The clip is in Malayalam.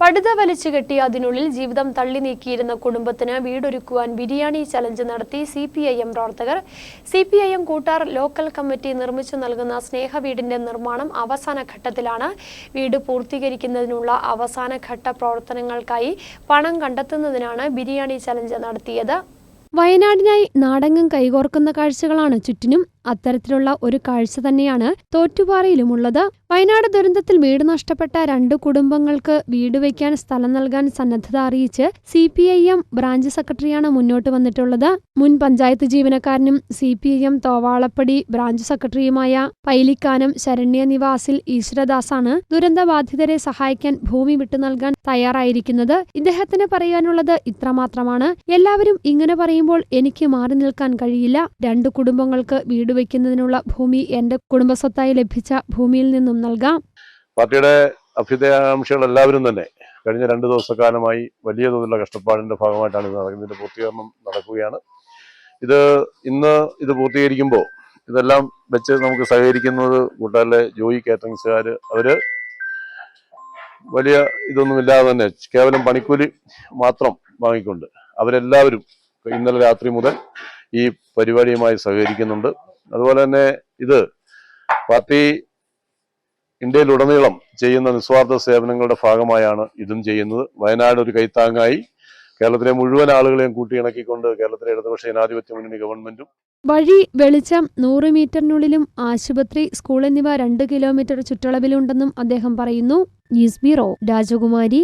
പടുത വലിച്ചു കെട്ടി അതിനുള്ളിൽ ജീവിതം തള്ളി നീക്കിയിരുന്ന കുടുംബത്തിന് വീടൊരുക്കുവാൻ ബിരിയാണി ചലഞ്ച് നടത്തി സി പി ഐ എം പ്രവർത്തകർ. C P I M Koottar local committee നിർമ്മിച്ചു നൽകുന്ന സ്നേഹ വീടിന്റെ നിർമ്മാണം അവസാന ഘട്ടത്തിലാണ്. വീട് പൂർത്തീകരിക്കുന്നതിനുള്ള അവസാന ഘട്ട പ്രവർത്തനങ്ങൾക്കായി പണം കണ്ടെത്തുന്നതിനാണ് ബിരിയാണി ചലഞ്ച് നടത്തിയത്. വയനാടിനായി നാടങ്ങും കൈകോർക്കുന്ന കാഴ്ചകളാണ് ചുറ്റിനും. അത്തരത്തിലുള്ള ഒരു കാഴ്ച തന്നെയാണ് തോറ്റുപാറയിലുമുള്ളത്. വയനാട് ദുരന്തത്തിൽ വീട് നഷ്ടപ്പെട്ട രണ്ട് കുടുംബങ്ങൾക്ക് വീട് വയ്ക്കാൻ സ്ഥലം നൽകാൻ സന്നദ്ധത അറിയിച്ച് C P I M branch സെക്രട്ടറിയാണ് മുന്നോട്ട് വന്നിട്ടുള്ളത്. മുൻ പഞ്ചായത്ത് ജീവനക്കാരനും C P I M Thovalappadi branch സെക്രട്ടറിയുമായ പൈലിക്കാനം ശരണ്യ നിവാസിൽ ഈശ്വരദാസാണ് ദുരന്തബാധിതരെ സഹായിക്കാൻ ഭൂമി വിട്ടു നൽകാൻ തയ്യാറായിരിക്കുന്നത്. ഇദ്ദേഹത്തിന് പറയാനുള്ളത് ഇത്രമാത്രമാണ്. എല്ലാവരും ഇങ്ങനെ പറയുമ്പോൾ എനിക്ക് മാറി നിൽക്കാൻ കഴിയില്ല. രണ്ട് കുടുംബങ്ങൾക്ക് വീട് വയ്ക്കുന്നതിനുള്ള ഭൂമി എന്റെ കുടുംബസ്വത്തായി ലഭിച്ച ഭൂമിയിൽ നിന്നും നൽകാം. പാർട്ടിയുടെ അഭ്യുദയാകാംക്ഷികൾ എല്ലാവരും തന്നെ കഴിഞ്ഞ രണ്ട് ദിവസക്കാലമായി വലിയ തോതിലുള്ള കഷ്ടപ്പാടിന്റെ ഭാഗമായിട്ടാണ് ഇത് നടക്കുന്നത്. പൂർത്തീകരണം നടക്കുകയാണ്. ഇത് ഇന്ന് ഇത് പൂർത്തീകരിക്കുമ്പോൾ ഇതെല്ലാം വെച്ച് നമുക്ക് സഹകരിക്കുന്നത് കൂട്ടാലെ ജോയി കാറ്ററിംഗ്സുകാർ അവർ വലിയ ഇതൊന്നുമില്ലാതെ തന്നെ കേവലം പണിക്കൂലി മാത്രം വാങ്ങിക്കൊണ്ട് അവരെല്ലാവരും ഇന്നലെ രാത്രി മുതൽ ഈ പരിപാടിയുമായി സഹകരിക്കുന്നുണ്ട്. അതുപോലെ തന്നെ ഇത് പാർട്ടി ഇന്ത്യയിലുടനീളം ചെയ്യുന്ന നിസ്വാർത്ഥ സേവനങ്ങളുടെ ഭാഗമായാണ് ഇതും ചെയ്യുന്നത്. വയനാട് ഒരു കൈത്താങ്ങായി. കേരളത്തിലെ മുഴുവൻ ആളുകളെയും കൂട്ടിയിണക്കിക്കൊണ്ട് കേരളത്തിലെ ഇടതുപക്ഷ ജനാധിപത്യ മുന്നണി ഗവൺമെന്റും വഴി വെളിച്ചം നൂറ് മീറ്ററിനുള്ളിലും ആശുപത്രി സ്കൂൾ എന്നിവ രണ്ട് കിലോമീറ്റർ ചുറ്റളവിലുണ്ടെന്നും അദ്ദേഹം പറയുന്നു. ന്യൂസ് ബ്യൂറോ രാജകുമാരി.